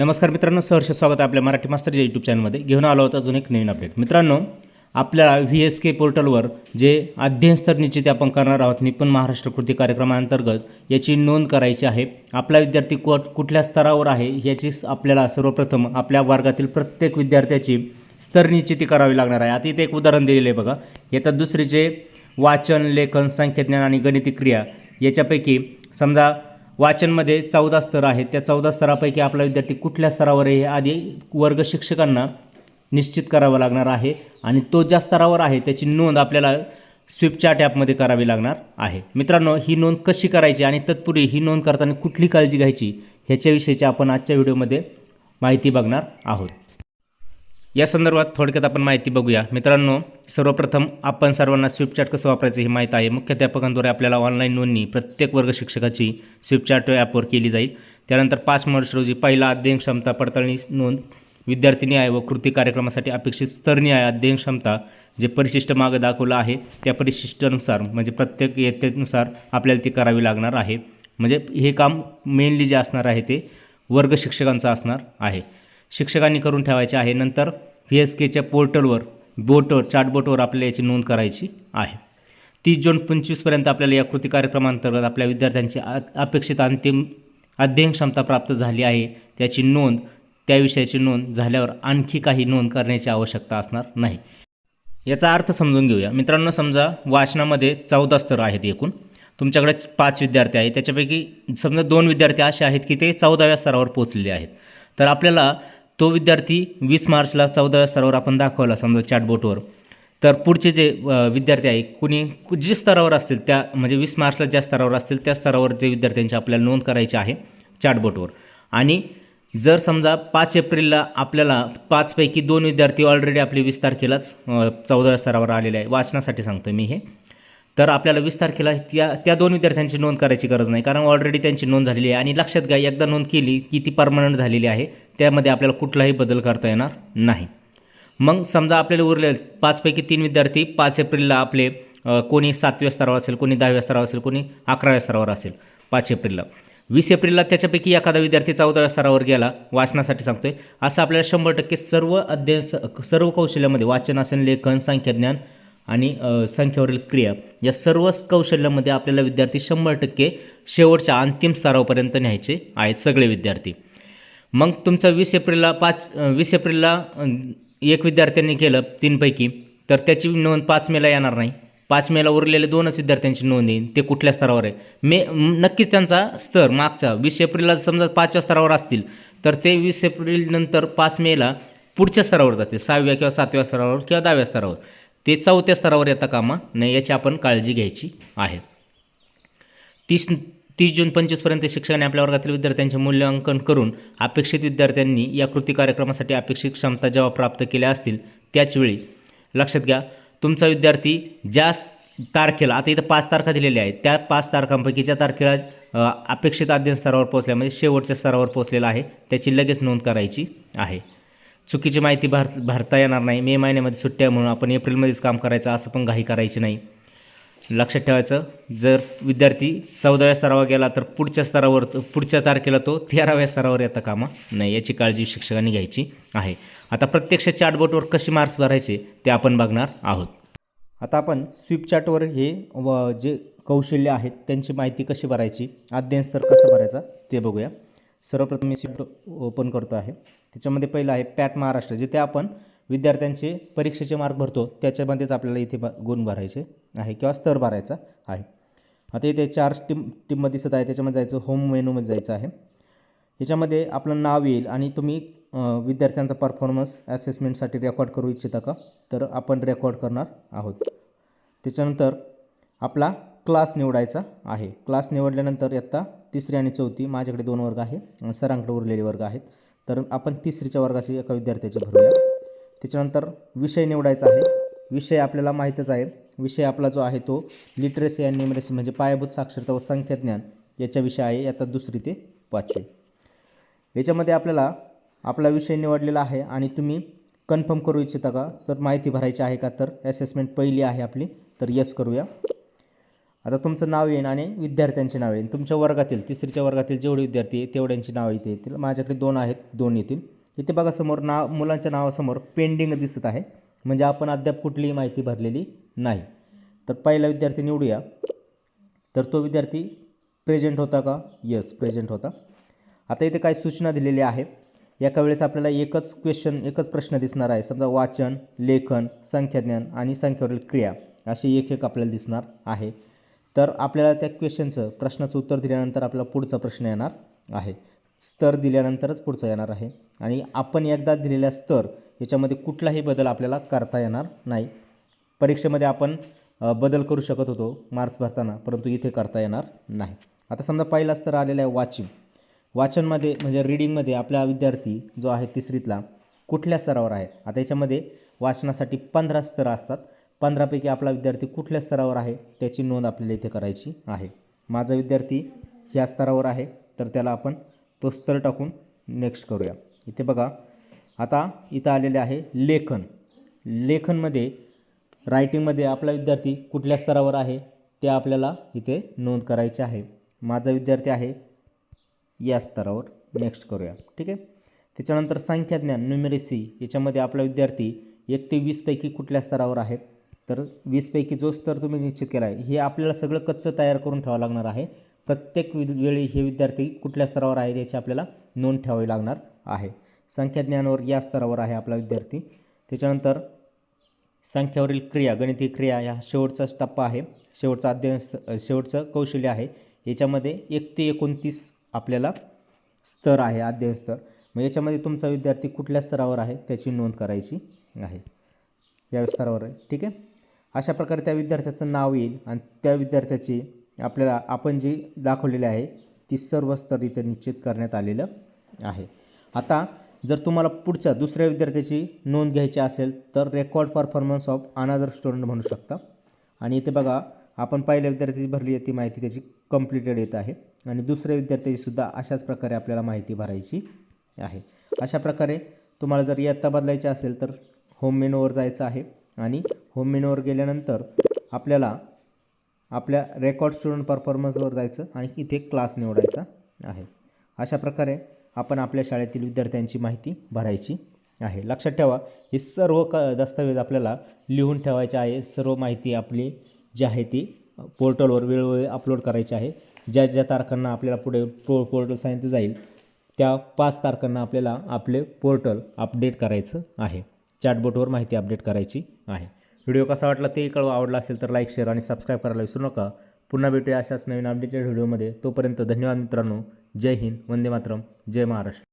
नमस्कार मित्रांनो सहर्ष स्वागत आपल्या मराठी मास्टरच्या यूट्यूब चॅनलमध्ये घेऊन आलो होता अजून एक नवीन अपडेट मित्रांनो आपल्याला व्ही एस के पोर्टलवर जे अध्ययन स्तर निश्चित आपण करणार आहोत निपुण महाराष्ट्र कृती कार्यक्रमाअंतर्गत याची नोंद करायची आहे. आपला विद्यार्थी को कुठल्या स्तरावर आहे याची आपल्याला सर्वप्रथम आपल्या वर्गातील प्रत्येक विद्यार्थ्याची स्तर निश्चिती करावी लागणार आहे. आता इथे एक उदाहरण दिलेलं आहे बघा. येतात दुसरीचे वाचन लेखन संख्याज्ञान आणि गणिती क्रिया याच्यापैकी समजा वाचनमध्ये चौदा स्तर आहेत. त्या चौदा स्तरापैकी आपला विद्यार्थी कुठल्या स्तरावर आहे हे आधी वर्ग शिक्षकांना निश्चित करावं लागणार आहे आणि तो ज्या स्तरावर आहे त्याची नोंद आपल्याला स्विप टॅपमध्ये ॲपमध्ये करावी लागणार आहे. मित्रांनो ही नोंद कशी करायची आणि तत्पूर्वी ही नोंद करताना कुठली काळजी घ्यायची ह्याच्याविषयीची आपण आजच्या व्हिडिओमध्ये माहिती बघणार आहोत. या संदर्भात थोडक्यात आपण माहिती बघूया. मित्रांनो सर्वप्रथम आपण सर्वांना स्विपचार्ट कसं वापरायचं हे माहीत आहे. मुख्याध्यापकांद्वारे आपल्याला ऑनलाईन नोंदणी प्रत्येक वर्ग शिक्षकाची स्विपचार्ट ॲपवर केली जाईल. त्यानंतर पाच मार्च रोजी पहिला अध्ययन क्षमता पडताळणी नोंद विद्यार्थिनी आहे व कृती कार्यक्रमासाठी अपेक्षित स्तरनीय आहे अध्ययन क्षमता जे परिशिष्ट मागं दाखवलं आहे त्या परिशिष्टानुसार म्हणजे प्रत्येक येतेनुसार आपल्याला ती करावी लागणार आहे. म्हणजे हे काम मेनली जे असणार आहे ते वर्ग शिक्षकांचं असणार आहे. शिक्षकांनी करून ठेवायचे आहे. नंतर व्ही एस केच्या पोर्टलवर बोटवर चार्टबोटवर आपल्याला याची नोंद करायची आहे. तीस जून पंचवीसपर्यंत आपल्याला या कृती कार्यक्रमांतर्गत आपल्या विद्यार्थ्यांची आ अपेक्षित अंतिम अध्ययन क्षमता प्राप्त झाली आहे. त्याची नोंद त्या विषयाची नोंद झाल्यावर आणखी काही नोंद करण्याची आवश्यकता असणार नाही. याचा अर्थ समजून घेऊया. मित्रांनो समजा वाचनामध्ये चौदा स्तर आहेत एकूण. तुमच्याकडे पाच विद्यार्थी आहेत. त्याच्यापैकी समजा दोन विद्यार्थी असे आहेत की ते चौदाव्या स्तरावर पोचलेले आहेत. तर आपल्याला तो विद्यार्थी वीस मार्चला चौदाव्या स्तरावर आपण दाखवला समजा चॅटबोटवर तर पुढचे जे विद्यार्थी आहे कुणी कु- जे स्तरावर असतील त्या म्हणजे वीस मार्चला ज्या स्तरावर असतील त्या स्तरावर ते विद्यार्थ्यांची आपल्याला नोंद करायची आहे चॅटबोटवर आणि जर समजा पाच एप्रिलला आपल्याला पाचपैकी दोन विद्यार्थी ऑलरेडी आपली वीस तारखेलाच चौदा चौदाव्या स्तरावर आलेले आहे. वाचनासाठी सांगतो मी हे. तर आपल्याला वीस तारखेला त्या त्या दोन विद्यार्थ्यांची नोंद करायची गरज नाही कारण ऑलरेडी त्यांची नोंद झालेली आहे. आणि लक्षात घ्या एकदा नोंद केली की ती परमनंट झालेली आहे. त्यामध्ये आपल्याला कुठलाही बदल करता येणार नाही. मग समजा आपल्याला उरले पाचपैकी तीन विद्यार्थी पाच एप्रिलला आपले कोणी सातव्या स्तरावर असेल कोणी दहाव्या स्तरावर असेल कोणी अकराव्या स्तरावर असेल पाच एप्रिलला. वीस एप्रिलला त्याच्यापैकी एखादा विद्यार्थी चौदाव्या स्तरावर गेला वाचनासाठी सांगतोय असं आपल्याला शंभर टक्के सर्व अध्ययन स- सर्व कौशल्यामध्ये वाचन असेल लेखन संख्याज्ञान आणि संख्येवरील क्रिया या सर्व कौशल्यामध्ये आपल्याला विद्यार्थी शंभर टक्के शेवटच्या अंतिम स्तरापर्यंत न्यायचे आहेत सगळे विद्यार्थी. मग तुमचं वीस एप्रिलला पाच वीस एप्रिलला एक विद्यार्थ्यांनी केलं तीनपैकी तर त्याची नोंद पाच मेला येणार नाही. पाच मेला उरलेले दोनच विद्यार्थ्यांची नोंद येईल ते कुठल्या स्तरावर आहे? मे नक्कीच त्यांचा स्तर मागचा वीस एप्रिलला समजा पाचव्या स्तरावर असतील तर ते वीस एप्रिलनंतर पाच मेला पुढच्या स्तरावर जाते सहाव्या किंवा सातव्या स्तरावर किंवा दहाव्या स्तरावर. ते चौथ्या स्तरावर येता कामा नाही याची आपण काळजी घ्यायची आहे. तीस तीस जून पंचवीसपर्यंत शिक्षकांनी आपल्या वर्गातील विद्यार्थ्यांचे मूल्यांकन करून अपेक्षित विद्यार्थ्यांनी या कृती कार्यक्रमासाठी अपेक्षित क्षमता जेव्हा प्राप्त केल्या असतील त्याचवेळी लक्षात घ्या तुमचा विद्यार्थी ज्या तारखेला आता इथं पाच तारखा दिलेल्या आहेत त्या पाच तारखांपैकी ज्या तारखेला अपेक्षित अध्ययन स्तरावर पोहोचल्या म्हणजे शेवटच्या स्तरावर पोहोचलेला आहे त्याची लगेच नोंद करायची आहे. चुकीची माहिती भर भरता येणार नाही मे महिन्यामध्ये सुट्ट्या म्हणून आपण एप्रिलमध्येच काम करायचं असं पण घाई करायची नाही. लक्षात ठेवायचं. जर विद्यार्थी चौदाव्या स्तरावर गेला तर पुढच्या स्तरावर पुढच्या तारखेला तो तेराव्या स्तरावर येता कामा नाही याची काळजी शिक्षकांनी घ्यायची आहे. आता प्रत्यक्ष चार्टबोर्डवर कशी मार्क्स भरायचे ते आपण बघणार आहोत. आता आपण स्विप चार्टवर हे व जे कौशल्य आहेत त्यांची माहिती कशी भरायची अध्ययन स्तर कसा भरायचा ते बघूया. सर्वप्रथम मी स्विफ्ट ओपन करतो आहे. त्याच्यामध्ये पहिलं आहे पॅट महाराष्ट्र जिथे आपण विद्यार्थ्यांचे परीक्षेचे मार्क भरतो त्याच्यामध्येच आपल्याला इथे ब गुण भरायचे आहे किंवा स्तर भरायचा आहे. आता इथे चार टीम टीममध्ये दिसत आहे त्याच्यामध्ये जायचं होम मेनूमध्ये जायचं आहे. याच्यामध्ये आपलं नाव येईल आणि तुम्ही विद्यार्थ्यांचा परफॉर्मन्स ॲसेसमेंटसाठी रेकॉर्ड करू इच्छिता का? तर आपण रेकॉर्ड करणार आहोत. त्याच्यानंतर आपला क्लास निवडायचा आहे. क्लास निवडल्यानंतर आत्ता तिसरी आणि चौथी माझ्याकडे दोन वर्ग आहे सरांकडे उरलेले वर्ग आहेत. तर आपण तिसरीच्या वर्गाची एका विद्यार्थ्याचे भरूया. त्याच्यानंतर विषय निवडायचा आहे. विषय आपल्याला माहीतच आहे. विषय आपला जो आहे तो लिटरेसी अँड न्युमरेसी म्हणजे पायाभूत साक्षरता व संख्याज्ञान याच्या विषय आहे. यात दुसरी ते पाचवी. याच्यामध्ये आपल्याला आपला विषय निवडलेला आहे आणि तुम्ही कन्फर्म करू इच्छिता का? तर माहिती भरायची आहे का? तर ॲसेसमेंट पहिली आहे आपली. तर यस करूया. आता तुमचं नाव येईन आणि विद्यार्थ्यांचे नाव येईन. तुमच्या वर्गातील तिसरीच्या वर्गातील जेवढे विद्यार्थी तेवढ्यांची नावं इथे येतील. माझ्याकडे दोन आहेत दोन येतील. इथे बघा समोर नाव मुलांच्या नावासमोर पेंडिंग दिसत आहे. म्हणजे आपण अद्याप कुठलीही माहिती भरलेली नाही. तर पहिला विद्यार्थी निवडूया. तर तो विद्यार्थी प्रेझेंट होता का? येस प्रेझेंट होता. आता इथे काही सूचना दिलेली आहे एका वेळेस आपल्याला एकच क्वेश्चन एकच प्रश्न दिसणार आहे. समजा वाचन लेखन संख्याज्ञान आणि संख्येवरील क्रिया असे एक एक आपल्याला दिसणार आहे. तर आपल्याला त्या क्वेश्चनचं प्रश्नाचं उत्तर दिल्यानंतर आपला पुढचा प्रश्न येणार आहे. स्तर दिल्यानंतरच पुढचं येणार आहे. आणि आपण एकदा दिलेल्या स्तर याच्यामध्ये कुठलाही बदल आपल्याला करता येणार नाही. परीक्षेमध्ये आपण बदल करू शकत होतो मार्क्स भरताना परंतु इथे करता येणार नाही. आता समजा पहिला स्तर आलेला आहे वाचिंग वाचनमध्ये म्हणजे रीडिंगमध्ये आपला विद्यार्थी जो आहे तिसरीतला कुठल्या स्तरावर आहे? आता याच्यामध्ये वाचनासाठी पंधरा स्तर असतात. पंधरापैकी आपला विद्यार्थी कुठल्या स्तरावर आहे? त्याची नोंद आपल्याला इथे करायची आहे. माझा विद्यार्थी ह्या स्तरावर आहे तर त्याला आपण तो स्तर टाकून नेक्स्ट करूया. इथे बघा आता इथं आलेले आहे लेखन. लेखनमध्ये रायटिंगमध्ये आपला विद्यार्थी कुठल्या स्तरावर आहे ते आपल्याला इथे नोंद करायचे आहे. माझा विद्यार्थी आहे या स्तरावर. नेक्स्ट करूया. ठीक आहे? त्याच्यानंतर संख्याज्ञान न्युमेरेसी याच्यामध्ये आपला विद्यार्थी एक ते वीसपैकी कुठल्या स्तरावर आहे? तर वीसपैकी जो स्तर तुम्ही निश्चित केला आहे हे आपल्याला सगळं कच्चं तयार करून ठेवावं लागणार आहे. प्रत्येक विद वेळी हे विद्यार्थी कुठल्या स्तरावर आहे याची आपल्याला नोंद ठेवावी लागणार आहे. संख्याज्ञानावर या स्तरावर आहे आपला विद्यार्थी. त्याच्यानंतर संख्यावरील क्रिया गणितीय क्रिया ह्या शेवटचा टप्पा आहे. शेवटचा अध्ययन शेवटचं कौशल्य आहे. याच्यामध्ये एक ते एकोणतीस आपल्याला स्तर आहे अध्ययन स्तर. मग याच्यामध्ये तुमचा विद्यार्थी कुठल्या स्तरावर आहे त्याची नोंद करायची आहे. या स्तरावर आहे. ठीक आहे? अशा प्रकारे त्या विद्यार्थ्याचं नाव येईल आणि त्या विद्यार्थ्याची आपल्याला आपण जी दाखवलेली आहे ती सर्व स्तर इथे निश्चित करण्यात आलेलं आहे. आता जर तुम्हाला पुढच्या दुसऱ्या विद्यार्थ्याची नोंद घ्यायची असेल तर record performance of another student म्हणू शकता. आणि इथे बघा आपण पहिल्या विद्यार्थ्याची भरली आहे ती माहिती त्याची कम्प्लिटेड येत आहे. आणि दुसऱ्या विद्यार्थ्याची सुद्धा अशाच प्रकारे आपल्याला माहिती भरायची आहे. अशा प्रकारे तुम्हाला जर इयत्ता बदलायची असेल तर होम मेनूवर जायचं आहे. आणि होम मेनूवर गेल्यानंतर आपल्याला आपल्या रेकॉर्ड स्टुडंट परफॉर्मन्सवर जायचं आणि इथे क्लास निवडायचा आहे. अशा प्रकारे आपण आपल्या शाळेतील विद्यार्थ्यांची माहिती भरायची आहे. लक्षात ठेवा हे सर्व क दस्तावेज आपल्याला लिहून ठेवायचे आहे. सर्व माहिती आपली जी आहे ती पोर्टलवर वेळोवेळी अपलोड करायची आहे. ज्या ज्या तारखांना आपल्याला पुढे पो पोर्टल सांगितलं जाईल त्या पाच तारखांना आपल्याला आपले पोर्टल अपडेट करायचं आहे. चॅटबोटवर माहिती अपडेट करायची आहे. व्हिडिओ कसा वाटला ते कळवा. आवडला असेल तर लाईक शेअर आणि सबस्क्राईब करायला विसरू नका. पुन्हा भेटूया अशाच नवीन अपडेटेड व्हिडिओमध्ये. तोपर्यंत धन्यवाद मित्रांनो. जय हिंद. वंदे मातरम. जय महाराष्ट्र.